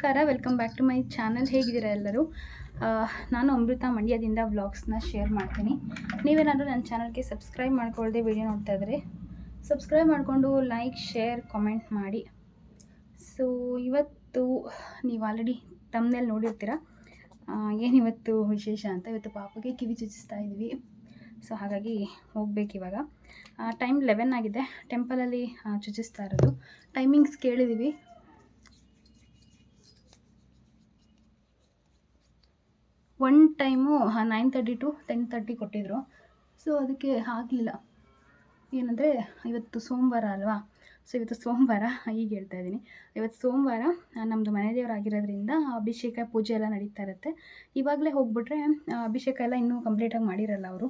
ನಮಸ್ಕಾರ welcome back to my channel ಹೇಗಿದ್ದೀರಾ ಎಲ್ಲರೂ? ನಾನು ಅಮೃತ ಮಂಡ್ಯದಿಂದ ವ್ಲಾಗ್ಸ್ನ ಶೇರ್ ಮಾಡ್ತೀನಿ. ನೀವೇನಾದರೂ ನನ್ನ ಚಾನಲ್ಗೆ ಸಬ್ಸ್ಕ್ರೈಬ್ ಮಾಡ್ಕೊಳ್ಳದೆ ವಿಡಿಯೋ ನೋಡ್ತಾ ಇದ್ರೆ ಸಬ್ಸ್ಕ್ರೈಬ್ ಮಾಡಿಕೊಂಡು ಲೈಕ್ ಶೇರ್ ಕಾಮೆಂಟ್ ಮಾಡಿ. ಸೊ ಇವತ್ತು ನೀವು ಆಲ್ರೆಡಿ ತಮ್ಮನೇಲಿ ನೋಡಿರ್ತೀರ? ಏನಿವತ್ತು ವಿಶೇಷ ಅಂತ? ಇವತ್ತು ಪಾಪಗೆ ಕಿವಿ ಚುಚ್ಚಿಸ್ತಾ ಇದ್ವಿ. ಸೊ ಹಾಗಾಗಿ ಹೋಗ್ಬೇಕು ಇವಾಗ. ಟೈಮ್ ಲೆವೆನ್ ಆಗಿದೆ. ಟೆಂಪಲಲ್ಲಿ ಚುಚ್ಚಿಸ್ತಾ ಇರೋದು. ಟೈಮಿಂಗ್ಸ್ ಕೇಳಿದ್ದೀವಿ one time nine thirty to ten thirty ಕೊಟ್ಟಿದ್ದರು ಸೊ ಅದಕ್ಕೆ ಆಗಲಿಲ್ಲ. ಏನಂದರೆ, ಇವತ್ತು ಸೋಮವಾರ ಅಲ್ವಾ? ಸೊ ಇವತ್ತು ಸೋಮವಾರ ಈಗ ಹೇಳ್ತಾ ಇದ್ದೀನಿ. ಇವತ್ತು ಸೋಮವಾರ ನಮ್ಮದು ಮನೆ ದೇವರಾಗಿರೋದ್ರಿಂದ ಅಭಿಷೇಕ ಪೂಜೆ ಎಲ್ಲ ನಡೀತಾ ಇರುತ್ತೆ. ಇವಾಗಲೇ ಹೋಗ್ಬಿಟ್ರೆ ಅಭಿಷೇಕ ಎಲ್ಲ ಇನ್ನೂ ಕಂಪ್ಲೀಟಾಗಿ ಮಾಡಿರಲ್ಲ ಅವರು.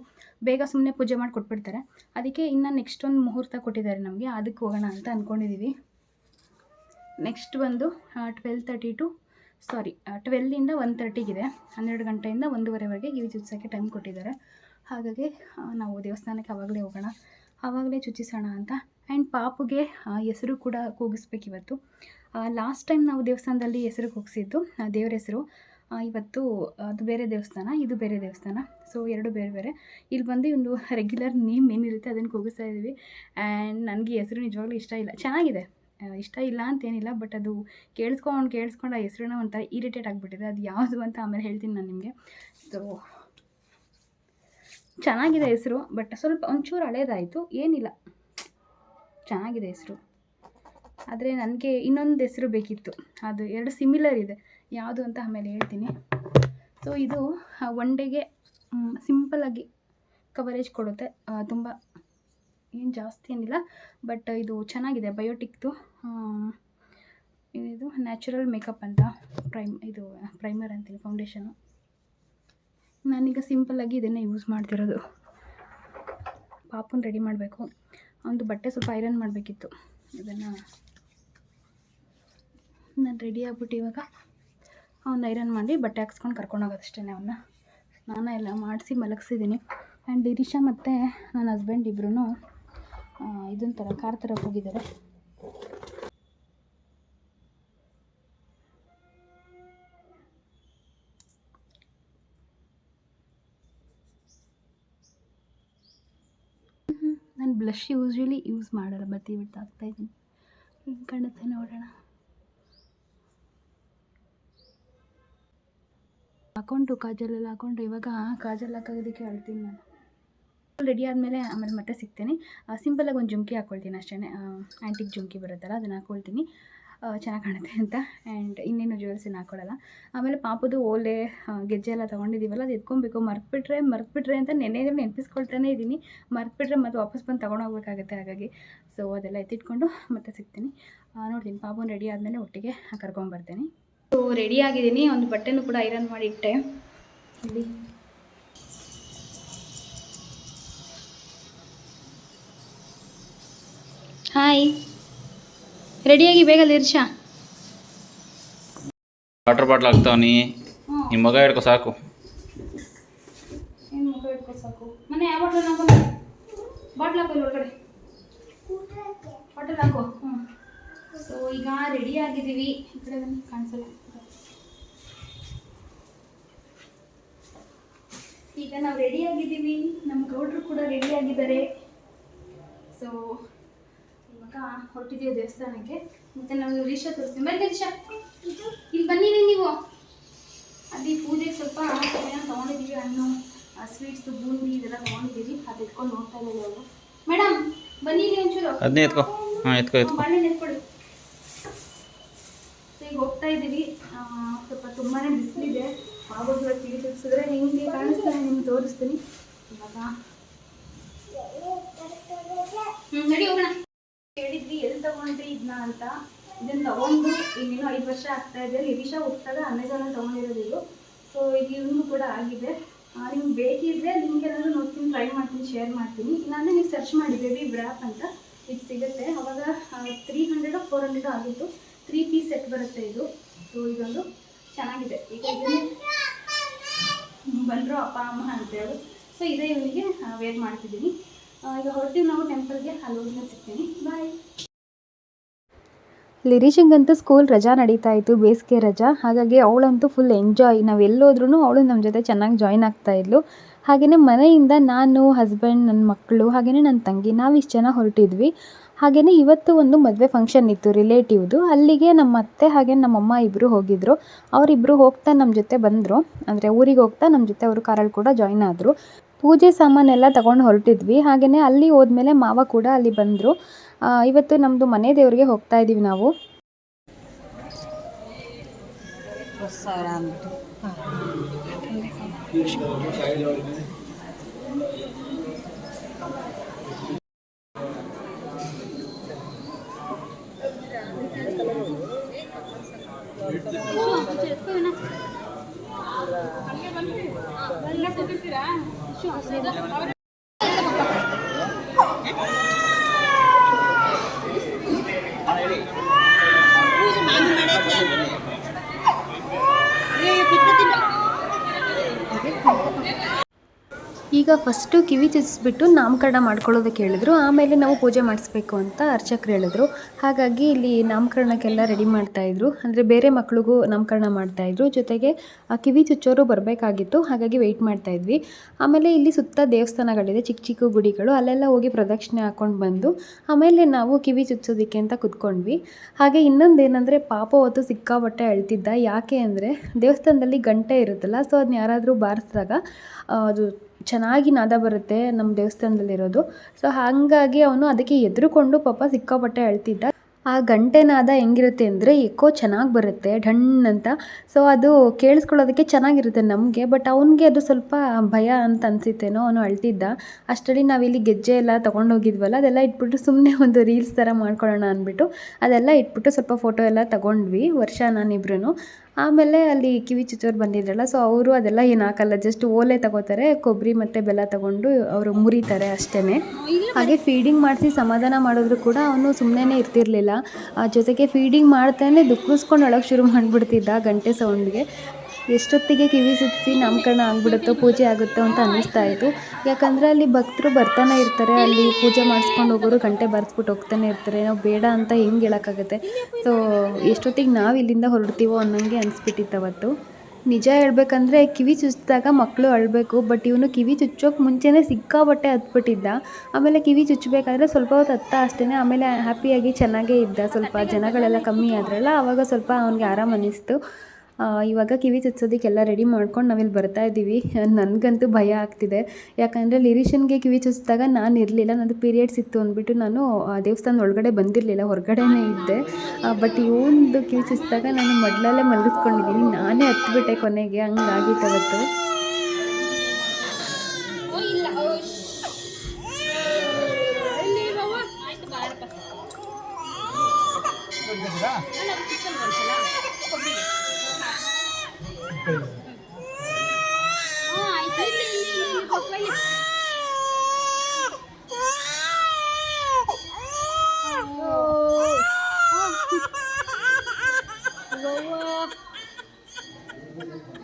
ಬೇಗ ಸುಮ್ಮನೆ ಪೂಜೆ ಮಾಡಿ ಕೊಟ್ಬಿಡ್ತಾರೆ. ಅದಕ್ಕೆ ಇನ್ನು ನೆಕ್ಸ್ಟ್ ಒಂದು ಮುಹೂರ್ತ ಕೊಟ್ಟಿದ್ದಾರೆ ನಮಗೆ. ಅದಕ್ಕೆ ಹೋಗೋಣ ಅಂತ ಅಂದ್ಕೊಂಡಿದ್ದೀವಿ ನೆಕ್ಸ್ಟ್ ಬಂದು ಟ್ವೆಲ್ ತರ್ಟಿ ಟು ಸಾರಿ ಟ್ವೆಲ್ಲಿಂದ ಒನ್ ತರ್ಟಿಗಿದೆ ಹನ್ನೆರಡು ಗಂಟೆಯಿಂದ ಒಂದೂವರೆವರೆಗೆ ಗಿವಿ ಚುಚ್ಚಿಸೋಕ್ಕೆ ಟೈಮ್ ಕೊಟ್ಟಿದ್ದಾರೆ. ಹಾಗಾಗಿ ನಾವು ದೇವಸ್ಥಾನಕ್ಕೆ ಆವಾಗಲೇ ಹೋಗೋಣ. ಆವಾಗಲೇ ಚುಚ್ಚಿಸೋಣ ಅಂತ. ಆ್ಯಂಡ್ ಪಾಪುಗೆ ಹೆಸರು ಕೂಡ ಕೂಗಿಸ್ಬೇಕು ಇವತ್ತು. ಲಾಸ್ಟ್ ಟೈಮ್ ನಾವು ದೇವಸ್ಥಾನದಲ್ಲಿ ಹೆಸರು ಕೂಗಿಸಿದ್ದು ದೇವರ ಹೆಸರು. ಇವತ್ತು, ಅದು ಬೇರೆ ದೇವಸ್ಥಾನ, ಇದು ಬೇರೆ ದೇವಸ್ಥಾನ. ಸೊ ಎರಡು ಬೇರೆ ಬೇರೆ. ಇಲ್ಲಿ ಬಂದು ಒಂದು ರೆಗ್ಯುಲರ್ ನೇಮ್ ಏನಿರುತ್ತೆ ಅದನ್ನು ಕೂಗಿಸ್ತಾ ಇದ್ದೀವಿ. ಆ್ಯಂಡ್ ನನಗೆ ಹೆಸರು ನಿಜವಾಗ್ಲೂ ಇಷ್ಟ ಇಲ್ಲ. ಚೆನ್ನಾಗಿದೆ. ಇಷ್ಟ ಇಲ್ಲ ಅಂತೇನಿಲ್ಲ ಬಟ್ ಅದು ಕೇಳಿಸ್ಕೊಂಡು ಕೇಳಿಸ್ಕೊಂಡು ಆ ಹೆಸ್ರನ್ನ ಒಂಥರ ಇರಿಟೇಟ್ ಆಗಿಬಿಟ್ಟಿದೆ. ಅದು ಯಾವುದು ಅಂತ ಆಮೇಲೆ ಹೇಳ್ತೀನಿ ನಾನು ನಿಮಗೆ. ಸೊ ಚೆನ್ನಾಗಿದೆ ಹೆಸರು ಬಟ್ ಸ್ವಲ್ಪ ಒಂಚೂರು ಹಳೇದಾಯಿತು, ಏನಿಲ್ಲ. ಚೆನ್ನಾಗಿದೆ ಹೆಸರು. ಆದರೆ ನನಗೆ ಇನ್ನೊಂದು ಹೆಸರು ಬೇಕಿತ್ತು. ಅದು ಎರಡು ಸಿಮಿಲರ್ ಇದೆ. ಯಾವುದು ಅಂತ ಆಮೇಲೆ ಹೇಳ್ತೀನಿ. ಸೊ ಇದು ಒನ್ ಡೇಗೆ ಸಿಂಪಲಾಗಿ ಕವರೇಜ್ ಕೊಡುತ್ತೆ. ತುಂಬ, ಏನು ಜಾಸ್ತಿ ಏನಿಲ್ಲ ಬಟ್ ಇದು ಚೆನ್ನಾಗಿದೆ ಬಯೋಟಿಕ್ದು ಇದು ನ್ಯಾಚುರಲ್ ಮೇಕಪ್ ಅಂತ ಪ್ರೈಮ್ ಇದು ಪ್ರೈಮರ್ ಅಂತೀನಿ ಫೌಂಡೇಶನು ನಾನೀಗ ಸಿಂಪಲ್ಲಾಗಿ ಇದನ್ನೇ ಯೂಸ್ ಮಾಡ್ತಿರೋದು. ಪಾಪುನ ರೆಡಿ ಮಾಡಬೇಕು. ಒಂದು ಬಟ್ಟೆ ಸ್ವಲ್ಪ ಐರನ್ ಮಾಡಬೇಕಿತ್ತು. ಇದನ್ನು ನಾನು ರೆಡಿ ಆಗ್ಬಿಟ್ಟು ಇವಾಗ ಅವ್ನು ಐರನ್ ಮಾಡಿ ಬಟ್ಟೆ ಹಾಕ್ಸ್ಕೊಂಡು ಕರ್ಕೊಂಡು ಹೋಗೋದಷ್ಟೇ ಅವನ್ನ ಸ್ನಾನ ಎಲ್ಲ ಮಾಡಿಸಿ ಮಲಗಿಸಿದ್ದೀನಿ ಆ್ಯಂಡ್ ಇರಿಷಾ ಮತ್ತು ನನ್ನ ಹಸ್ಬೆಂಡ್ ಇಬ್ಬರೂ ಇದನ್ನ ಥರ ಕಾರ್ ಥರ ಹೋಗಿದ್ದಾರೆ ನಾನು ಬ್ಲಷ್ ಯೂಸ್ವಲಿ ಯೂಸ್ ಮಾಡಲ್ಲ, ಬತ್ತಿ ಬಿಟ್ಟು ಹಾಕ್ತಾಯಿದ್ದೀನಿ ಹಿಂಗೆ ಕಾಣುತ್ತೆ ನೋಡೋಣ. ಹಾಕೊಂಡು ಕಾಜಲೆಲ್ಲ ಹಾಕೊಂಡು ಇವಾಗ ಕಾಜಲ್ ಹಾಕೋದಕ್ಕೆ ಹೇಳ್ತೀನಿ ನಾನು. ರೆಡಿ ಆದಮೇಲೆ ಆಮೇಲೆ ಮತ್ತೆ ಸಿಗ್ತೀನಿ. ಸಿಂಪಲಾಗಿ ಒಂದು ಜುಮ್ಕಿ ಹಾಕ್ಕೊಳ್ತೀನಿ ಅಷ್ಟೇ ಆ್ಯಂಟಿಕ್ ಜುಮ್ಕಿ ಬರುತ್ತಲ್ಲ, ಅದನ್ನು ಹಾಕ್ಕೊಳ್ತೀನಿ ಚೆನ್ನಾಗಿ ಕಾಣುತ್ತೆ ಅಂತ. ಆ್ಯಂಡ್ ಇನ್ನೇನು ಜ್ಯುವೆಲ್ಸಿನ ಹಾಕ್ಕೊಳಲ್ಲ ಆಮೇಲೆ ಪಾಪದು ಓಲೆ ಗೆಜ್ಜೆ ಎಲ್ಲ ತೊಗೊಂಡಿದ್ದೀವಲ್ಲ ಅದು ಎತ್ಕೊಬೇಕು. ಮರ್ತ್ಬಿಟ್ರೆ ಮರ್ತ್ಬಿಟ್ರೆ ಅಂತ ನೆನೆ ನೆನಪಿಸ್ಕೊಳ್ತಾನೆ ಇದ್ದೀನಿ. ಮರ್ತ್ಬಿಟ್ರೆ ಮತ್ತೆ ವಾಪಸ್ ಬಂದು ತೊಗೊಂಡೋಗ್ಬೇಕಾಗುತ್ತೆ ಹಾಗಾಗಿ. ಸೊ ಅದೆಲ್ಲ ಎತ್ತಿಟ್ಕೊಂಡು ಮತ್ತೆ ಸಿಗ್ತೀನಿ. ನೋಡ್ತೀನಿ ಪಾಪು ರೆಡಿ ಆದಮೇಲೆ ಒಟ್ಟಿಗೆ ಕರ್ಕೊಂಬರ್ತೀನಿ. ಸೊ ರೆಡಿ ಆಗಿದ್ದೀನಿ. ಒಂದು ಬಟ್ಟೆನೂ ಕೂಡ ಐರನ್ ಮಾಡಿ ಇಟ್ಟೆ. ಇಲ್ಲಿ. ಹಾಯ್ ರೆಡಿಯಾಗಿ ಬೇಗ ಇರ್ಷಾ ವಾಟರ್ ಬಾಟ್ಲ್ ಹಾಕ್ತಾವನಿ ನಿಮ್ಮ ಮಗ ಹಿಡ್ಕೊ ಸಾಕು. ಮನೆ ಯಾವ ಬಾಟ್ಲ್ ಹಾಕೊಂಡು? ಬಾಟ್ಲ್ ಹಾಕೋ ಒಳಗಡೆ. ಬಾಟಲ್ ಹಾಕೋ. ಹ್ಞೂ ಸೊ ಈಗ ರೆಡಿ ಆಗಿದ್ದೀವಿ. ಈ ಕಡೆ ಬನ್ನಿ ಕಾಣಿಸಲ್ಲ ಈಗ ನಾವು ರೆಡಿ ಆಗಿದ್ದೀವಿ. ನಮ್ಮ ಗೌಡ್ರು ಕೂಡ ರೆಡಿ ಆಗಿದ್ದಾರೆ. ಸೊ ಇವಾಗ ಹೊರಟಿದೀವಿ ದೇವಸ್ಥಾನಕ್ಕೆ. ಮತ್ತೆ ನಾವು ರೀಶಾ ತೋರಿಸ್ತೀವಿ ಬನ್ನಿ ರೀಶಾ ಇಲ್ಲಿ ಬನ್ನಿ ನೀವು. ಅಲ್ಲಿ ಪೂಜೆಗೆ ಸ್ವಲ್ಪ ಏನೋ ತೊಗೊಂಡಿದ್ದೀವಿ. ಹಣ್ಣು ಸ್ವೀಟ್ಸ್ ಬೂಂದಿ ಇದೆಲ್ಲ ತೊಗೊಂಡಿದ್ದೀವಿ. ಅದು ಎತ್ಕೊಂಡು ನೋಡ್ತಾ ಇದ್ದೀವಿ ಅವರು ಮೇಡಮ್ ಬನ್ನಿ ಒಂಚೂರು. ಅದನ್ನೇ ಎತ್ಕೊ. ಹಾಂ ಎತ್ಕೊ ಎತ್ಕೊ. ಎತ್ಕೊಡಿ. ಈಗ ಹೋಗ್ತಾ ಇದ್ದೀವಿ. ಸ್ವಲ್ಪ ತುಂಬಾ ಬಿಸಿಲಿದೆ. ಆಗೋದ್ರ ತಿಳಿಸಿದ್ರೆ ಹೆಂಗೆ ಕಾಣಿಸ್ತಾನೆ ನಿಮ್ಗೆ ತೋರಿಸ್ತೀನಿ. ಇವಾಗ ಹ್ಞೂ ನಡಿ ಹೋಗೋಣ ಹೇಳಿದ್ವಿ ಎಲ್ಲಿ ತಗೊಂಡ್ರಿ ಅಂತ. ಇದನ್ನ ತಗೊಂಡು ಇನ್ನೇನು ಐದು ವರ್ಷ ಆಗ್ತಾ ಇದೆ. ಲಿರಿಷಾ ಹೋಗ್ತಾಗ ಅಮೆಝಾನಲ್ಲಿ ತೊಗೊಂಡಿರೋದು ಇದು. ಸೊ ಇದು ಇವನು ಕೂಡ ಆಗಿದೆ. ನಿಮ್ಗೆ ಬೇಕಿದ್ರೆ ನಿಮ್ಗೆ ಏನಾದರೂ ನೋಡ್ತೀನಿ ಟ್ರೈ ಮಾಡ್ತೀನಿ ಶೇರ್ ಮಾಡ್ತೀನಿ. ಇಲ್ಲಾಂದರೆ ನೀವು ಸರ್ಚ್ ಮಾಡಿ ಬೇಬಿ ಬ್ರ್ಯಾಪ್ ಅಂತ, ಇದು ಸಿಗುತ್ತೆ. ಅವಾಗ ತ್ರೀ ಹಂಡ್ರೆಡು ಫೋರ್ ಹಂಡ್ರೆಡು ಆಗಿತ್ತು. ತ್ರೀ ಪೀಸ್ ಸೆಟ್ ಬರುತ್ತೆ ಇದು. ಸೊ ಇದೊಂದು ಚೆನ್ನಾಗಿದೆ. ಈಗ ಇದನ್ನೇ ಬಂದರು ಅಪ್ಪ, ಅಮ್ಮ ಅಂತೇಳಿ ಸೊ ಇದೇ ಇವನಿಗೆ ವೇರ್ ಮಾಡ್ತಿದ್ದೀನಿ. ಈಗ ಹೊರಟಿವಿ ನಾವು ಟೆಂಪಲ್ಗೆ ಅಲ್ಲಿ ಸಿಗ್ತೀನಿ. ಬಾಯ್ ಲಿರೀಶಂಗಂತೂ ಸ್ಕೂಲ್ ರಜಾ ನಡೀತಾ ಇತ್ತು, ಬೇಸಿಗೆ ರಜಾ. ಹಾಗಾಗಿ ಅವಳಂತೂ ಫುಲ್ ಎಂಜಾಯ್ ನಾವು ಎಲ್ಲೋದ್ರೂ ಅವಳು ನಮ್ಮ ಜೊತೆ ಚೆನ್ನಾಗಿ ಜಾಯ್ನ್ ಆಗ್ತಾ ಇದ್ಲು. ಹಾಗೆಯೇ ಮನೆಯಿಂದ ನಾನು ಹಸ್ಬೆಂಡ್ ನನ್ನ ಮಕ್ಕಳು ಹಾಗೆಯೇ ನನ್ನ ತಂಗಿ, ನಾವು ಇಷ್ಟು ಜನ ಹೊರಟಿದ್ವಿ. ಹಾಗೆಯೇ ಇವತ್ತು ಒಂದು ಮದುವೆ ಫಂಕ್ಷನ್ ಇತ್ತು ರಿಲೇಟಿವ್ದು ಅಲ್ಲಿಗೆ ನಮ್ಮ ಅತ್ತೆ ಹಾಗೆ ನಮ್ಮಮ್ಮ ಇಬ್ಬರು ಹೋಗಿದ್ದರು ಅವರಿಬ್ಬರು ಹೋಗ್ತಾ ನಮ್ಮ ಜೊತೆ ಬಂದರು. ಅಂದರೆ ಊರಿಗೆ ಹೋಗ್ತಾ ನಮ್ಮ ಜೊತೆ ಅವರು ಕಾರಲ್ಲಿ ಕೂಡ ಜಾಯ್ನ್ ಆದರು. ಪೂಜೆ ಸಾಮಾನೆಲ್ಲ ತಗೊಂಡು ಹೊರಟಿದ್ವಿ. ಹಾಗೆಯೇ ಅಲ್ಲಿ ಹೋದ್ಮೇಲೆ ಮಾವ ಕೂಡ ಅಲ್ಲಿ ಬಂದರು. ಇವತ್ತು ನಮ್ಮದು ಮನೆ ದೇವರಿಗೆ ಹೋಗ್ತಾ ಇದ್ದೀವಿ ನಾವು. ಈಗ ಫಸ್ಟು ಕಿವಿ ಚುಚ್ಚಿಸ್ಬಿಟ್ಟು ನಾಮಕರಣ ಮಾಡ್ಕೊಳ್ಳೋದಕ್ಕೆ ಹೇಳಿದ್ರು. ಆಮೇಲೆ ನಾವು ಪೂಜೆ ಮಾಡಿಸ್ಬೇಕು ಅಂತ ಅರ್ಚಕರು ಹೇಳಿದ್ರು. ಹಾಗಾಗಿ ಇಲ್ಲಿ ನಾಮಕರಣಕ್ಕೆಲ್ಲ ರೆಡಿ ಮಾಡ್ತಾಯಿದ್ರು ಅಂದರೆ ಬೇರೆ ಮಕ್ಳಿಗೂ ನಾಮಕರಣ ಮಾಡ್ತಾಯಿದ್ರು ಜೊತೆಗೆ ಆ ಕಿವಿ ಚುಚ್ಚೋರು ಬರಬೇಕಾಗಿತ್ತು. ಹಾಗಾಗಿ ವೆಯ್ಟ್ ಮಾಡ್ತಾಯಿದ್ವಿ ಆಮೇಲೆ ಇಲ್ಲಿ ಸುತ್ತ ದೇವಸ್ಥಾನಗಳಿದೆ. ಚಿಕ್ಕ ಚಿಕ್ಕ ಗುಡಿಗಳು. ಅಲ್ಲೆಲ್ಲ ಹೋಗಿ ಪ್ರದಕ್ಷಿಣೆ ಹಾಕ್ಕೊಂಡು ಬಂದು ಆಮೇಲೆ ನಾವು ಕಿವಿ ಚುಚ್ಚೋದಕ್ಕೆ ಅಂತ ಕುತ್ಕೊಂಡ್ವಿ. ಹಾಗೆ ಇನ್ನೊಂದೇನೆಂದರೆ ಪಾಪ ಹೊತ್ತು ಸಿಕ್ಕಾಪಟ್ಟೆ ಅಳ್ತಿದ್ದ. ಯಾಕೆ ಅಂದರೆ ದೇವಸ್ಥಾನದಲ್ಲಿ ಗಂಟೆ ಇರುತ್ತಲ್ಲ ಸೊ ಅದನ್ನ ಯಾರಾದರೂ ಬಾರಿಸಿದಾಗ ಅದು ಚೆನ್ನಾಗಿ ನಾದ ಬರುತ್ತೆ ನಮ್ಮ ದೇವಸ್ಥಾನದಲ್ಲಿರೋದು. ಸೊ ಹಾಗಾಗಿ ಅವನು ಅದಕ್ಕೆ ಎದುರುಕೊಂಡು ಪಾಪ ಸಿಕ್ಕಾಪಟ್ಟೆ ಅಳ್ತಿದ್ದ. ಆ ಗಂಟೆ ನಾದ ಹೆಂಗಿರುತ್ತೆ ಅಂದರೆ ಎಕೋ ಚೆನ್ನಾಗಿ ಬರುತ್ತೆ, ಢಣ್ ಅಂತ. ಸೊ ಅದು ಕೇಳಿಸ್ಕೊಳ್ಳೋದಕ್ಕೆ ಚೆನ್ನಾಗಿರುತ್ತೆ ನಮಗೆ ಬಟ್ ಅವನಿಗೆ ಅದು ಸ್ವಲ್ಪ ಭಯ ಅಂತ ಅನಿಸುತ್ತೇನೋ ಅವನು ಅಳ್ತಿದ್ದ. ಅಷ್ಟರಲ್ಲಿ ನಾವಿಲ್ಲಿ ಗೆಜ್ಜೆ ಎಲ್ಲ ತೊಗೊಂಡು ಹೋಗಿದ್ವಲ್ಲ, ಅದೆಲ್ಲ ಇಟ್ಬಿಟ್ಟು ಸುಮ್ಮನೆ ಒಂದು ರೀಲ್ಸ್ ಥರ ಮಾಡ್ಕೊಳ್ಳೋಣ ಅಂದ್ಬಿಟ್ಟು ಅದೆಲ್ಲ ಇಟ್ಬಿಟ್ಟು ಸ್ವಲ್ಪ ಫೋಟೋ ಎಲ್ಲ ತಗೊಂಡ್ವಿ ವರ್ಷ ನಾನಿಬ್ರು ಆಮೇಲೆ ಅಲ್ಲಿ ಕಿವಿ ಚುಚ್ಚೋರು ಬಂದಿದ್ರಲ್ಲ ಸೊ ಅವರು ಅದೆಲ್ಲ ಏನು ಹಾಕಲ್ಲ ಜಸ್ಟ್ ಓಲೆ ತಗೋತಾರೆ ಕೊಬ್ಬರಿ ಮತ್ತು ಬೆಲ್ಲ ತಗೊಂಡು ಅವರು ಮುರಿತಾರೆ ಅಷ್ಟೇ ಹಾಗೆ ಫೀಡಿಂಗ್ ಮಾಡಿಸಿ ಸಮಾಧಾನ ಮಾಡಿದ್ರು ಕೂಡ ಅವನು ಸುಮ್ಮನೆ ಇರ್ತಿರ್ಲಿಲ್ಲ. ಜೊತೆಗೆ ಫೀಡಿಂಗ್ ಮಾಡ್ತಾನೆ ದುಃಖಿಸ್ಕೊಂಡು ಅಳೋಕೆ ಶುರು ಮಾಡಿಬಿಡ್ತಿದ್ದ ಗಂಟೆ ಸೌಂಡ್ಗೆ ಎಷ್ಟೊತ್ತಿಗೆ ಕಿವಿ ಸುತ್ತಿಸಿ ನಾಮಕರಣ ಆಗ್ಬಿಡುತ್ತೋ ಪೂಜೆ ಆಗುತ್ತೋ ಅಂತ ಅನ್ನಿಸ್ತಾ ಇತ್ತು. ಯಾಕಂದರೆ ಅಲ್ಲಿ ಭಕ್ತರು ಬರ್ತಾನೆ ಇರ್ತಾರೆ, ಅಲ್ಲಿ ಪೂಜೆ ಮಾಡಿಸ್ಕೊಂಡು ಹೋಗೋರು ಗಂಟೆ ಬಾರಿಸ್ಬಿಟ್ಟು ಹೋಗ್ತಾನೆ ಇರ್ತಾರೆ. ನಾವು ಬೇಡ ಅಂತ ಹೆಂಗೆ ಹೇಳೋಕ್ಕಾಗುತ್ತೆ? ಸೊ ಎಷ್ಟೊತ್ತಿಗೆ ನಾವು ಇಲ್ಲಿಂದ ಹೊರಡ್ತೀವೋ ಅನ್ನೋಂಗೆ ಅನಿಸ್ಬಿಟ್ಟಿತ್ತು ಅವತ್ತು. ನಿಜ ಹೇಳ್ಬೇಕಂದ್ರೆ ಕಿವಿ ಚುಚ್ಚಿದಾಗ ಮಕ್ಕಳು ಅಳಬೇಕು, ಬಟ್ ಇವನು ಕಿವಿ ಚುಚ್ಚೋಕೆ ಮುಂಚೆನೇ ಸಿಕ್ಕಾಬಟ್ಟೆ ಹತ್ಬಿಟ್ಟಿದ್ದ. ಆಮೇಲೆ ಕಿವಿ ಚುಚ್ಚಬೇಕಾದ್ರೆ ಸ್ವಲ್ಪ ಹೊತ್ತು ಹತ್ತ ಅಷ್ಟೇ ಆಮೇಲೆ ಹ್ಯಾಪಿಯಾಗಿ ಚೆನ್ನಾಗೇ ಇದ್ದ. ಸ್ವಲ್ಪ ಜನಗಳೆಲ್ಲ ಕಮ್ಮಿ ಆದ್ರಲ್ಲ ಆವಾಗ ಸ್ವಲ್ಪ ಅವನಿಗೆ ಆರಾಮ ಅನ್ನಿಸ್ತು. ಇವಾಗ ಕಿವಿ ಚುಚ್ಚೋದಕ್ಕೆಲ್ಲ ರೆಡಿ ಮಾಡ್ಕೊಂಡು ನಾವಿಲ್ಲಿ ಬರ್ತಾ ಇದ್ದೀವಿ. ನನಗಂತೂ ಭಯ ಆಗ್ತಿದೆ. ಯಾಕಂದರೆ ಲಿರಿಷನ್ಗೆ ಕಿವಿ ಚುಚ್ಚಿದಾಗ ನಾನು ಇರಲಿಲ್ಲ ನನ್ನದು ಪೀರಿಯಡ್ಸ್ ಇತ್ತು ಅಂದ್ಬಿಟ್ಟು ನಾನು ದೇವಸ್ಥಾನ ದೇವಸ್ಥಾನದ ಒಳಗಡೆ ಬಂದಿರಲಿಲ್ಲ, ಹೊರಗಡೆನೇ ಇದ್ದೆ. ಬಟ್ ಇವೊಂದು ಕಿವಿ ಚುಚ್ಚಿದಾಗ ನಾನು ಮೊದಲಲ್ಲೇ ಮಲಗಿಸ್ಕೊಂಡಿದ್ದೀನಿ. ನಾನೇ ಹತ್ಬಿಟ್ಟೆ ಕೊನೆಗೆ, ಹಂಗಾಗಿತ್ತು ಅವತ್ತು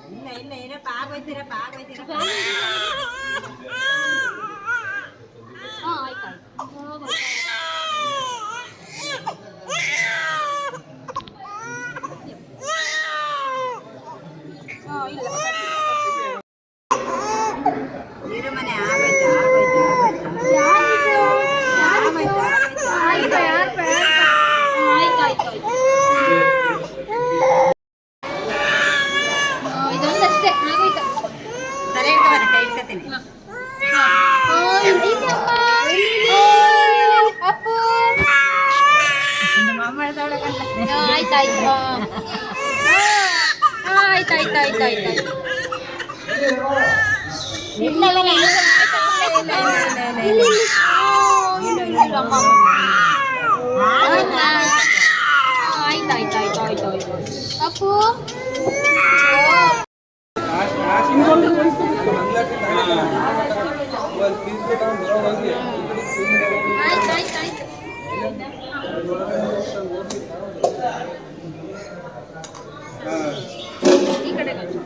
ಇಲ್ಲ ಇಲ್ಲ ಇರಪ್ಪ ಆಗೋಯ್ತಿರಪ್ಪ ಆಗೋಯ್ತಿರಪ್ಪ ಇರು ಮನೆ ಆಗೋಯ್ತು ಆಗೋಯ್ತು ಆಗೋಯ್ತು ಆಗೋಯ್ತು ಆಗೋಯ್ತು ಆಗೋಯ್ತು ಇದೊಂದಷ್ಟೇ ಆಗೋಯ್ತು ತಲೆ ಇಟ್ಕೊಬಾರ ಕೈ ಇಟ್ಕೊತೀನಿ ಅಪ್ಪು ನಮ್ಮ ಅಮ್ಮ ಹೇಳ್ದವ್ಳಕ್ಕಂತ. ಆಯ್ತಾಯ್ತು ಆಯ್ತಾಯ್ತು ಆಯ್ತು ಆಯ್ತು ಇಲ್ಲ ಇಲ್ಲ ಇಲ್ಲ ಇಲ್ಲ, ಇಲ್ಲ, ಇಲ್ಲ, ಇಲ್ಲ. ಆಯ್ತು ಆಯ್ತು ಆಯ್ತು ಆಯ್ತು ಆಯ್ತು ಅಪ್ಪು ಆಯ್ತು ಆಯ್ತು ಆಯ್ತು ಈ ಕಡೆ ಬಂದು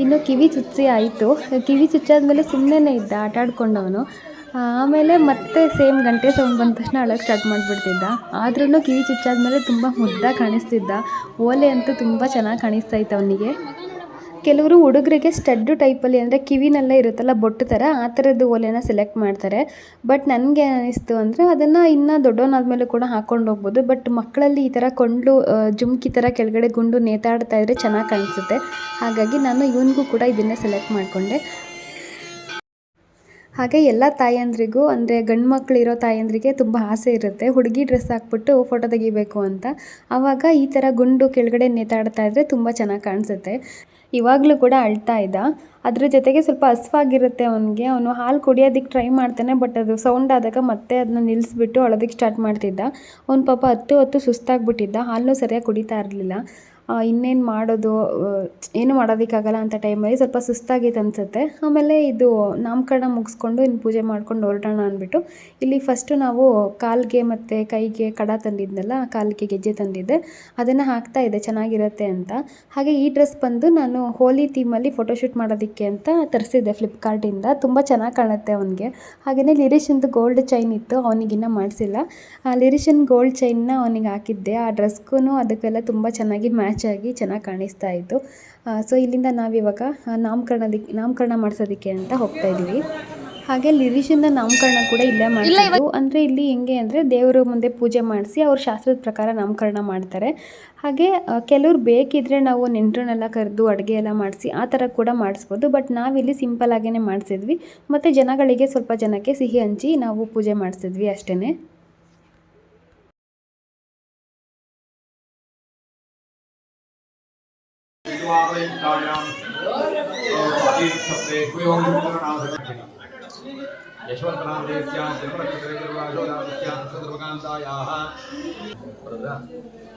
ಇನ್ನು ಕಿವಿ ಚುಚ್ಚಿ ಆಯಿತು. ಕಿವಿ ಚುಚ್ಚಾದ್ಮೇಲೆ ಸುಮ್ಮನೆ ಇದ್ದ, ಆಟ ಆಡ್ಕೊಂಡವನು. ಆಮೇಲೆ ಮತ್ತೆ ಸೇಮ್ ಗಂಟೆ ಸೌಂಡ್ ಬಂದ ತಕ್ಷಣ ಅಳಕ್ಕೆ ಸ್ಟಾರ್ಟ್ ಮಾಡಿಬಿಡ್ತಿದ್ದ. ಆದ್ರೂ ಕಿವಿ ಚುಚ್ಚಾದ್ಮೇಲೆ ತುಂಬ ಮುದ್ದಾಗಿ ಕಾಣಿಸ್ತಿದ್ದ. ಓಲೆ ಅಂತೂ ತುಂಬ ಚೆನ್ನಾಗಿ ಕಾಣಿಸ್ತಾ ಇತ್ತು ಅವನಿಗೆ. ಕೆಲವರು ಹುಡುಗರಿಗೆ ಸ್ಟಡ್ಡು ಟೈಪಲ್ಲಿ ಅಂದರೆ ಕಿವಿನಲ್ಲೇ ಇರುತ್ತಲ್ಲ, ಬೊಟ್ಟು ಥರ ಆ ಥರದ್ದು ಓಲೆನ ಸೆಲೆಕ್ಟ್ ಮಾಡ್ತಾರೆ. ಬಟ್ ನನಗೆ ಅನಿಸ್ತು ಅಂದರೆ ಅದನ್ನು ಇನ್ನೂ ದೊಡ್ಡವನಾದ್ಮೇಲೆ ಕೂಡ ಹಾಕ್ಕೊಂಡು ಹೋಗ್ಬೋದು. ಬಟ್ ಮಕ್ಕಳಲ್ಲಿ ಈ ಥರ ಕೊಂಡ್ಲು ಜುಮ್ಕಿ ಥರ ಕೆಳಗಡೆ ಗುಂಡು ನೇತಾಡ್ತಾ ಇದ್ರೆ ಚೆನ್ನಾಗಿ ಕಾಣಿಸುತ್ತೆ. ಹಾಗಾಗಿ ನಾನು ಇವನಿಗೂ ಕೂಡ ಇದನ್ನೇ ಸೆಲೆಕ್ಟ್ ಮಾಡಿಕೊಂಡೆ. ಹಾಗೆ ಎಲ್ಲ ತಾಯಂದ್ರಿಗೂ, ಅಂದರೆ ಗಂಡು ಮಕ್ಕಳಿರೋ ತಾಯಂದ್ರಿಗೆ ತುಂಬ ಆಸೆ ಇರುತ್ತೆ. ಹುಡುಗಿ ಡ್ರೆಸ್ ಹಾಕ್ಬಿಟ್ಟು ಫೋಟೋ ತೆಗಿಬೇಕು ಅಂತ. ಆವಾಗ ಈ ಥರ ಗುಂಡು ಕೆಳಗಡೆ ನೇತಾಡ್ತಾ ಇದ್ದರೆ ತುಂಬ ಚೆನ್ನಾಗಿ ಕಾಣಿಸುತ್ತೆ. ಇವಾಗಲೂ ಕೂಡ ಅಳ್ತಾ ಇದ್ದ. ಅದ್ರ ಜೊತೆಗೆ ಸ್ವಲ್ಪ ಹಸ್ವಾಗಿರುತ್ತೆ ಅವನಿಗೆ. ಅವನು ಹಾಲು ಕುಡಿಯೋದಕ್ಕೆ ಟ್ರೈ ಮಾಡ್ತಾನೆ ಬಟ್ ಅದು ಸೌಂಡ್ ಆದಾಗ ಮತ್ತೆ ಅದನ್ನ ನಿಲ್ಲಿಸ್ಬಿಟ್ಟು ಅಳೋದಕ್ಕೆ ಸ್ಟಾರ್ಟ್ ಮಾಡ್ತಿದ್ದ. ಅವ್ನು ಪಾಪ ಹತ್ತು ಹೊತ್ತು ಸುಸ್ತಾಗ್ಬಿಟ್ಟಿದ್ದ. ಹಾಲನ್ನೂ ಸರಿಯಾಗಿ ಕುಡಿತಾ ಇರಲಿಲ್ಲ. ಇನ್ನೇನು ಮಾಡೋದು ಏನು ಮಾಡೋದಕ್ಕಾಗಲ್ಲ ಅಂತ ಟೈಮಲ್ಲಿ ಸ್ವಲ್ಪ ಸುಸ್ತಾಗಿತ್ತು ಅನಿಸುತ್ತೆ. ಆಮೇಲೆ ಇದು ನಾಮಕರಣ ಮುಗಿಸ್ಕೊಂಡು ಇನ್ನು ಪೂಜೆ ಮಾಡ್ಕೊಂಡು ಹೊರಟೋಣ ಅಂದ್ಬಿಟ್ಟು ಇಲ್ಲಿ ಫಸ್ಟು ನಾವು ಕಾಲಿಗೆ ಮತ್ತು ಕೈಗೆ ಕಡ ತಂದಿದ್ನಲ್ಲ ಕಾಲಿಗೆ ಗೆಜ್ಜೆ ತಂದಿದ್ದೆ. ಅದನ್ನು ಹಾಕ್ತಾ ಇದೆ ಚೆನ್ನಾಗಿರುತ್ತೆ ಅಂತ. ಹಾಗೆ ಈ ಡ್ರೆಸ್ ಬಂದು ನಾನು ಹೋಲಿ ಥೀಮಲ್ಲಿ ಫೋಟೋಶೂಟ್ ಮಾಡೋದಕ್ಕೆ ಅಂತ ತರಿಸಿದ್ದೆ ಫ್ಲಿಪ್ಕಾರ್ಟಿಂದ ತುಂಬ ಚೆನ್ನಾಗಿ ಕಾಣುತ್ತೆ ಅವನಿಗೆ. ಹಾಗೆಯೇ ಲಿರಿಷನ್ದು ಗೋಲ್ಡ್ ಚೈನ್ ಇತ್ತು ಅವನಿಗಿನ್ನ ಮಾಡಿಸಿಲ್ಲ. ಆ ಲಿರಿಷನ್ ಗೋಲ್ಡ್ ಚೈನ್ನ ಅವನಿಗೆ ಹಾಕಿದ್ದೆ. ಆ ಡ್ರೆಸ್ಗೂ ಅದಕ್ಕೆಲ್ಲ ತುಂಬ ಚೆನ್ನಾಗಿ ಮ್ಯಾಚ್ ಆಗಿ ಚೆನ್ನಾಗಿ ಕಾಣಿಸ್ತಾ ಇತ್ತು. ಸೊ ಇಲ್ಲಿಂದ ನಾವಿವಾಗ ನಾಮಕರಣದಕ್ಕೆ ನಾಮಕರಣ ಮಾಡಿಸೋದಕ್ಕೆ ಅಂತ ಹೋಗ್ತಾ ಇದ್ದೀವಿ ಹಾಗೆ ಲಿರಿಶಿಂದ ನಾಮಕರಣ ಕೂಡ ಇಲ್ಲೇ ಮಾಡಿದ್ದು ಅಂದರೆ ಇಲ್ಲಿ ಹೆಂಗೆ ಅಂದರೆ ದೇವರ ಮುಂದೆ ಪೂಜೆ ಮಾಡಿಸಿ ಅವ್ರ ಶಾಸ್ತ್ರದ ಪ್ರಕಾರ ನಾಮಕರಣ ಮಾಡ್ತಾರೆ. ಹಾಗೆ ಕೆಲವ್ರು ಬೇಕಿದ್ರೆ ನಾವು ನೆಂಟರನ್ನೆಲ್ಲ ಕರೆದು ಅಡುಗೆ ಎಲ್ಲ ಮಾಡಿಸಿ ಆ ಥರ ಕೂಡ ಮಾಡಿಸ್ಬೋದು. ಬಟ್ ನಾವಿಲ್ಲಿ ಸಿಂಪಲ್ ಆಗೇ ಮಾಡಿಸಿದ್ವಿ. ಮತ್ತು ಜನಗಳಿಗೆ ಸ್ವಲ್ಪ ಜನಕ್ಕೆ ಸಿಹಿ ಹಂಚಿ ನಾವು ಪೂಜೆ ಮಾಡಿಸಿದ್ವಿ ಅಷ್ಟೇ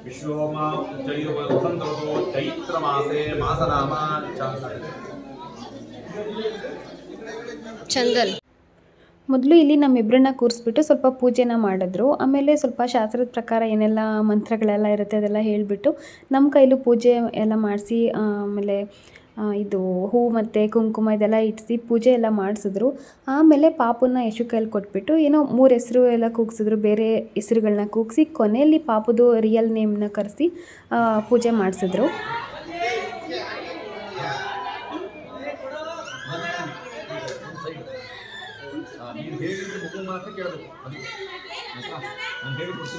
विश्वमा वसन्तऋतो चंदन ಮೊದಲು ಇಲ್ಲಿ ನಮ್ಮಿಬ್ಬರನ್ನ ಕೂರಿಸ್ಬಿಟ್ಟು ಸ್ವಲ್ಪ ಪೂಜೆನ ಮಾಡಿದ್ರು. ಆಮೇಲೆ ಸ್ವಲ್ಪ ಶಾಸ್ತ್ರದ ಪ್ರಕಾರ ಏನೆಲ್ಲ ಮಂತ್ರಗಳೆಲ್ಲ ಇರುತ್ತೆ ಅದೆಲ್ಲ ಹೇಳಿಬಿಟ್ಟು ನಮ್ಮ ಕೈಲೂ ಪೂಜೆ ಎಲ್ಲ ಮಾಡಿಸಿ, ಆಮೇಲೆ ಇದು ಹೂ ಮತ್ತು ಕುಂಕುಮ ಇದೆಲ್ಲ ಇಟ್ಟಿಸಿ ಪೂಜೆ ಎಲ್ಲ ಮಾಡಿಸಿದ್ರು. ಆಮೇಲೆ ಪಾಪುನ ಯಶು ಕೈಲಿ ಕೊಟ್ಬಿಟ್ಟು ಏನೋ ಮೂರು ಹೆಸರು ಎಲ್ಲ ಕೂಗ್ಸಿದ್ರು, ಬೇರೆ ಹೆಸರುಗಳನ್ನ ಕೂಗಿಸಿ ಕೊನೆಯಲ್ಲಿ ಪಾಪದು ರಿಯಲ್ ನೇಮ್ನ ಕರೆಸಿ ಪೂಜೆ ಮಾಡಿಸಿದ್ರು.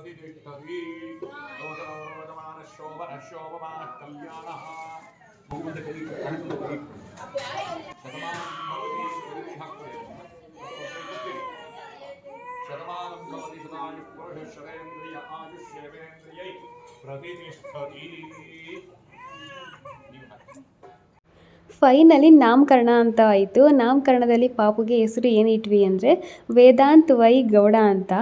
प्रतिष्ठति शोभनशोभमाः कल्याणः शतमानं भवति सदायुः पुरुषः शरेन्द्रिय आयुष्येवेन्द्रियै प्रतिष्ठति ಫೈನಲಿ ನಾಮಕರಣ ಅಂತ ಆಯಿತು. ನಾಮಕರಣದಲ್ಲಿ ಪಾಪುಗೆ ಹೆಸರು ಏನು ಇಟ್ವಿ ಅಂದರೆ ವೇದಾಂತ್ ವೈ ಗೌಡ ಅಂತ.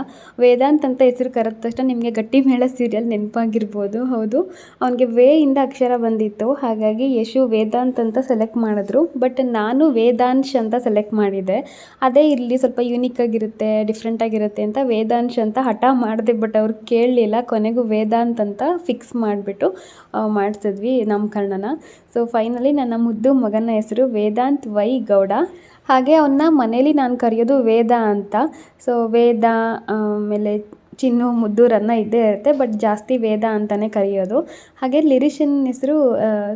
ವೇದಾಂತ್ ಅಂತ ಹೆಸರು ಕರೆದ ತಕ್ಷಣ ನಿಮಗೆ ಗಟ್ಟಿ ಮೇಳ ಸೀರಿಯಲ್ ನೆನಪಾಗಿರ್ಬೋದು. ಹೌದು. ಅವನಿಗೆ ವೇ ಇಂದ ಅಕ್ಷರ ಬಂದಿತ್ತು. ಹಾಗಾಗಿ ಯಶು ವೇದಾಂತ್ ಅಂತ ಸೆಲೆಕ್ಟ್ ಮಾಡಿದ್ರು. ಬಟ್ ನಾನು ವೇದಾಂಶ್ ಅಂತ ಸೆಲೆಕ್ಟ್ ಮಾಡಿದೆ. ಅದೇ ಇಲ್ಲಿ ಸ್ವಲ್ಪ ಯುನೀಕ್ ಆಗಿರುತ್ತೆ ಡಿಫ್ರೆಂಟ್ ಆಗಿರುತ್ತೆ ಅಂತ ವೇದಾಂಶ್ ಅಂತ ಹಠ ಮಾಡಿದೆ ಬಟ್ ಅವ್ರು ಕೇಳಲಿಲ್ಲ. ಕೊನೆಗೂ ವೇದಾಂತ್ ಅಂತ ಫಿಕ್ಸ್ ಮಾಡಿಬಿಟ್ಟು ಮಾಡಿಸಿದ್ವಿ ನಾಮಕರಣನ. ಸೊ ಫೈನಲಿ ನನ್ನ ಮುದ್ದು ಮಗನ ಹೆಸರು ವೇದಾಂತ್ ವೈ ಗೌಡ. ಹಾಗೆ ಅವನ್ನ ಮನೇಲಿ ನಾನು ಕರೆಯೋದು ವೇದ ಅಂತ. ಸೊ ವೇದ, ಆಮೇಲೆ ಚಿನ್ನು ಮುದ್ದು ರನ್ನ ಇದ್ದೇ ಇರುತ್ತೆ ಬಟ್ ಜಾಸ್ತಿ ವೇದ ಅಂತಲೇ ಕರೆಯೋದು. ಹಾಗೆ ಲಿರಿಷನ್ ಹೆಸರು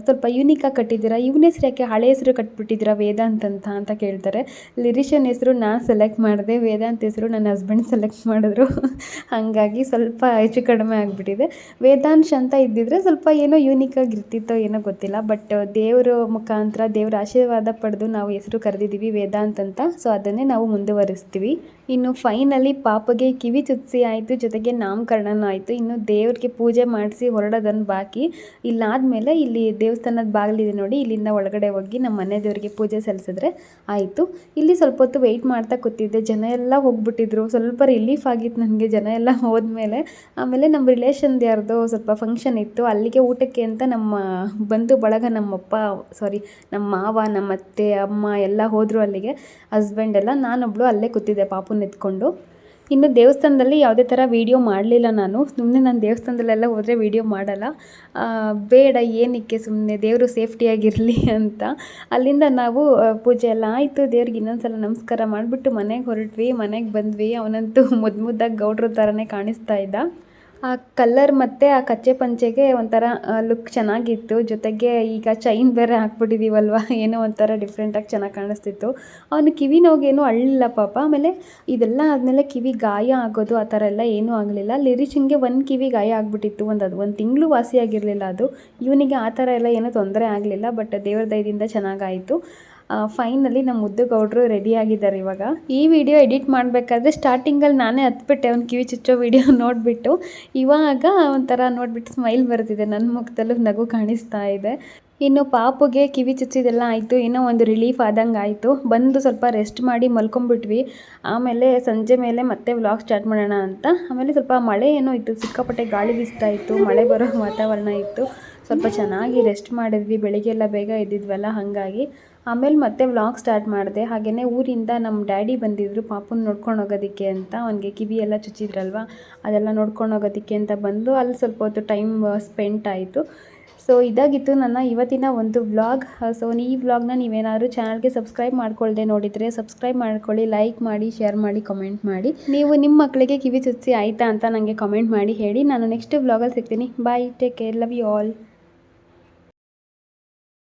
ಸ್ವಲ್ಪ ಯೂನಿಕಾಗಿ ಕಟ್ಟಿದ್ದೀರಾ? ಇವನ ಹೆಸ್ರು ಯಾಕೆ ಹಳೆ ಹೆಸರು ಕಟ್ಬಿಟ್ಟಿದ್ದೀರಾ ವೇದಾಂತ ಅಂತ ಅಂತ ಕೇಳ್ತಾರೆ. ಲಿರಿಷನ್ ಹೆಸರು ನಾನು ಸೆಲೆಕ್ಟ್ ಮಾಡಿದೆ ವೇದಾಂತ್ ಹೆಸರು ನನ್ನ ಹಸ್ಬೆಂಡ್ ಸೆಲೆಕ್ಟ್ ಮಾಡಿದ್ರು. ಹಾಗಾಗಿ ಸ್ವಲ್ಪ ಹೆಚ್ಚು ಕಡಿಮೆ ಆಗಿಬಿಟ್ಟಿದೆ. ವೇದಾಂಶ್ ಅಂತ ಇದ್ದಿದ್ರೆ ಸ್ವಲ್ಪ ಏನೋ ಯೂನಿಕಾಗಿ ಇರ್ತಿತ್ತೋ ಏನೋ ಗೊತ್ತಿಲ್ಲ ಬಟ್ ದೇವರ ಮುಖಾಂತರ ದೇವರ ಆಶೀರ್ವಾದ ಪಡೆದು ನಾವು ಹೆಸರು ಕರೆದಿದ್ದೀವಿ ವೇದಾಂತ್ ಅಂತ ಸೊ ಅದನ್ನೇ ನಾವು ಮುಂದುವರಿಸ್ತೀವಿ. ಇನ್ನು ಫೈನಲಿ ಪಾಪಗೆ ಕಿವಿ ಚುಚ್ಚಿ ಆಯಿತು, ಜೊತೆಗೆ ನಾಮಕರಣನೂ ಆಯಿತು. ಇನ್ನು ದೇವ್ರಿಗೆ ಪೂಜೆ ಮಾಡಿಸಿ ಹೊರಡೋದನ್ನು ಬಾಕಿ. ಇಲ್ಲಾದಮೇಲೆ ಇಲ್ಲಿ ದೇವಸ್ಥಾನದ ಬಾಗಿಲಿದೆ ನೋಡಿ, ಇಲ್ಲಿಂದ ಒಳಗಡೆ ಹೋಗಿ ನಮ್ಮ ಮನೆ ದೇವರಿಗೆ ಪೂಜೆ ಸಲ್ಲಿಸಿದ್ರೆ ಆಯಿತು. ಇಲ್ಲಿ ಸ್ವಲ್ಪ ಹೊತ್ತು ವೆಯ್ಟ್ ಮಾಡ್ತಾ ಕೂತಿದ್ದೆ. ಜನ ಎಲ್ಲ ಹೋಗ್ಬಿಟ್ಟಿದ್ರು. ಸ್ವಲ್ಪ ರಿಲೀಫ್ ಆಗಿತ್ತು ನನಗೆ. ಜನ ಎಲ್ಲ ಹೋದ್ಮೇಲೆ ಆಮೇಲೆ ನಮ್ಮ ರಿಲೇಷನ್ದು ಯಾರ್ದೋ ಸ್ವಲ್ಪ ಫಂಕ್ಷನ್ ಇತ್ತು. ಅಲ್ಲಿಗೆ ಊಟಕ್ಕೆ ಅಂತ ನಮ್ಮ ಬಂಧು ಬಳಗ ನಮ್ಮಪ್ಪ ಸಾರಿ ನಮ್ಮ ಮಾವ ನಮ್ಮ ಅತ್ತೆ ಅಮ್ಮ ಎಲ್ಲ ಹೋದರು ಅಲ್ಲಿಗೆ. ಹಸ್ಬೆಂಡ್ ಎಲ್ಲ, ನಾನೊಬ್ಳು ಅಲ್ಲೇ ಕೂತಿದ್ದೆ ಪಾಪುನ ಎತ್ಕೊಂಡು ಇನ್ನು ದೇವಸ್ಥಾನದಲ್ಲಿ ಯಾವುದೇ ಥರ ವೀಡಿಯೋ ಮಾಡಲಿಲ್ಲ ನಾನು. ಸುಮ್ಮನೆ ನಾನು ದೇವಸ್ಥಾನದಲ್ಲೆಲ್ಲ ಹೋದರೆ ವೀಡಿಯೋ ಮಾಡಲ್ಲ. ಬೇಡ, ಏನಕ್ಕೆ ಸುಮ್ಮನೆ ದೇವರು ಸೇಫ್ಟಿಯಾಗಿರಲಿ ಅಂತ. ಅಲ್ಲಿಂದ ನಾವು ಪೂಜೆ ಎಲ್ಲ ಆಯಿತು. ದೇವ್ರಿಗೆ ಇನ್ನೊಂದ್ಸಲ ನಮಸ್ಕಾರ ಮಾಡಿಬಿಟ್ಟು ಮನೆಗೆ ಹೊರಟ್ವಿ. ಮನೆಗೆ ಬಂದ್ವಿ. ಅವನಂತೂ ಮುದ್ದು ಮುದ್ದಾಗಿ ಗೌಡ್ರ ಥರನೇ ಕಾಣಿಸ್ತಾ ಇದ್ದ. ಆ ಕಲ್ಲರ್ ಮತ್ತು ಆ ಕಚ್ಚೆ ಪಂಚೆಗೆ ಒಂಥರ ಲುಕ್ ಚೆನ್ನಾಗಿತ್ತು. ಜೊತೆಗೆ ಈಗ ಚೈನ್ ಬೇರೆ ಹಾಕ್ಬಿಟ್ಟಿದ್ದೀವಲ್ವ ಏನೋ ಒಂಥರ ಡಿಫ್ರೆಂಟಾಗಿ ಚೆನ್ನಾಗಿ ಕಾಣಿಸ್ತಿತ್ತು. ಅವನು ಕಿವಿ ನೋವಿಗೇನು ಅಳ್ಳಿಲ್ಲ ಪಾಪ. ಆಮೇಲೆ ಇದೆಲ್ಲ ಆದಮೇಲೆ ಕಿವಿ ಗಾಯ ಆಗೋದು ಆ ಥರ ಎಲ್ಲ ಏನೂ ಆಗಲಿಲ್ಲ. ಲಿರಿಚಿಂಗೆ ಒಂದು ಕಿವಿ ಗಾಯ ಆಗಿಬಿಟ್ಟಿತ್ತು. ಒಂದು ಅದು, ಒಂದು ತಿಂಗಳು ವಾಸಿಯಾಗಿರಲಿಲ್ಲ ಅದು. ಇವನಿಗೆ ಆ ಥರ ಎಲ್ಲ ಏನೂ ತೊಂದರೆ ಆಗಲಿಲ್ಲ ಬಟ್ ದೇವ್ರ ದಯದಿಂದ ಚೆನ್ನಾಗಾಯಿತು ಫೈನಲಿ ನಮ್ಮ ಮುದ್ದು ಗೌಡ್ರು ರೆಡಿ ಆಗಿದ್ದಾರೆ ಇವಾಗ. ಈ ವಿಡಿಯೋ ಎಡಿಟ್ ಮಾಡಬೇಕಾದ್ರೆ ಸ್ಟಾರ್ಟಿಂಗಲ್ಲಿ ನಾನೇ ಹತ್ಬಿಟ್ಟೆ, ಅವ್ನು ಕಿವಿ ಚುಚ್ಚೋ ವಿಡಿಯೋ ನೋಡಿಬಿಟ್ಟು. ಇವಾಗ ಒಂಥರ ನೋಡಿಬಿಟ್ಟು ಸ್ಮೈಲ್ ಬರ್ತಿದೆ ನನ್ನ ಮುಖದಲ್ಲೂ ನಗು ಕಾಣಿಸ್ತಾ ಇದೆ. ಇನ್ನು ಪಾಪುಗೆ ಕಿವಿ ಚುಚ್ಚಿದೆಲ್ಲ ಆಯಿತು ಏನೋ ಒಂದು ರಿಲೀಫ್ ಆದಂಗೆ ಆಯಿತು. ಬಂದು ಸ್ವಲ್ಪ ರೆಸ್ಟ್ ಮಾಡಿ ಮಲ್ಕೊಂಬಿಟ್ವಿ. ಆಮೇಲೆ ಸಂಜೆ ಮೇಲೆ ಮತ್ತೆ ವ್ಲಾಗ್ ಸ್ಟಾರ್ಟ್ ಮಾಡೋಣ ಅಂತ. ಆಮೇಲೆ ಸ್ವಲ್ಪ ಮಳೆ ಏನೋ ಇತ್ತು, ಸಿಕ್ಕಾಪಟ್ಟೆ ಗಾಳಿ ಬೀಸ್ತಾ ಇತ್ತು, ಮಳೆ ಬರೋ ವಾತಾವರಣ ಇತ್ತು. ಸ್ವಲ್ಪ ಚೆನ್ನಾಗಿ ರೆಸ್ಟ್ ಮಾಡಿದ್ವಿ ಬೆಳಿಗ್ಗೆ ಎಲ್ಲ ಬೇಗ ಇದ್ದಿದ್ವಲ್ಲ ಹಾಗಾಗಿ. ಆಮೇಲೆ ಮತ್ತೆ ವ್ಲಾಗ್ ಸ್ಟಾರ್ಟ್ ಮಾಡಿದೆ. ಹಾಗೆಯೇ ಊರಿಂದ ನಮ್ಮ ಡ್ಯಾಡಿ ಬಂದಿದ್ದರು ಪಾಪುನ ನೋಡ್ಕೊಂಡು ಹೋಗೋದಕ್ಕೆ ಅಂತ. ಅವನಿಗೆ ಕಿವಿ ಎಲ್ಲ ಚುಚ್ಚಿದ್ರಲ್ವ? ಅದೆಲ್ಲ ನೋಡ್ಕೊಂಡು ಹೋಗೋದಕ್ಕೆ ಅಂತ ಬಂದು ಅಲ್ಲಿ ಸ್ವಲ್ಪ ಹೊತ್ತು ಟೈಮ್ ಸ್ಪೆಂಟ್ ಆಯಿತು. ಸೊ ಇದಾಗಿತ್ತು ನನ್ನ ಇವತ್ತಿನ ಒಂದು ವ್ಲಾಗ್ ಸೊ ಈ ವ್ಲಾಗ್ನ ನೀವೇನಾದರೂ ಚಾನಲ್ಗೆ ಸಬ್ಸ್ಕ್ರೈಬ್ ಮಾಡ್ಕೊಳ್ಳದೆ ನೋಡಿದರೆ ಸಬ್ಸ್ಕ್ರೈಬ್ ಮಾಡ್ಕೊಳ್ಳಿ ಲೈಕ್ ಮಾಡಿ ಶೇರ್ ಮಾಡಿ ಕಮೆಂಟ್ ಮಾಡಿ. ನೀವು ನಿಮ್ಮ ಮಕ್ಕಳಿಗೆ ಕಿವಿ ಚುಚ್ಚಿ ಆಯಿತಾ ಅಂತ ನನಗೆ ಕಮೆಂಟ್ ಮಾಡಿ ಹೇಳಿ. ನಾನು ನೆಕ್ಸ್ಟ್ ವ್ಲಾಗಲ್ಲಿ ಸಿಗ್ತೀನಿ. Bye take care love you all